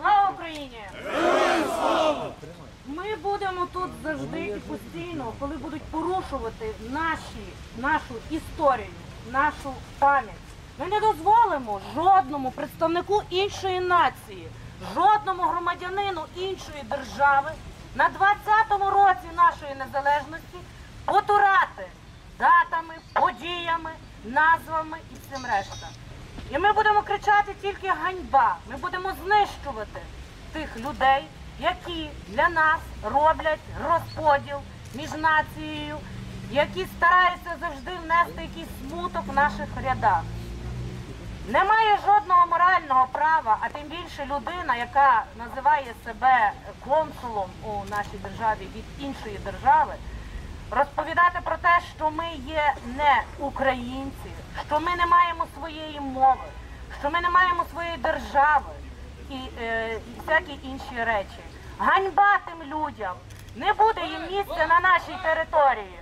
Слава Україні! Ми будемо тут завжди і постійно, коли будуть порушувати наші, нашу історію, нашу пам'ять. Ми не дозволимо жодному представнику іншої нації, жодному громадянину іншої держави на 20-му році нашої незалежності потурати датами, подіями, назвами і всім решта. І ми будемо кричати тільки ганьба. Ми будемо знищувати тих людей, які для нас роблять розподіл між нацією, які стараються завжди внести якийсь смуток в наших рядах. Немає жодного морального права, а тим більше людина, яка називає себе консулом у нашій державі від іншої держави, розповідати про те, що ми є не українці, що ми не маємо своєї мови, що ми не маємо своєї держави і, е, і всякі інші речі. Ганьба тим людям! Не буде їм місця на нашій території.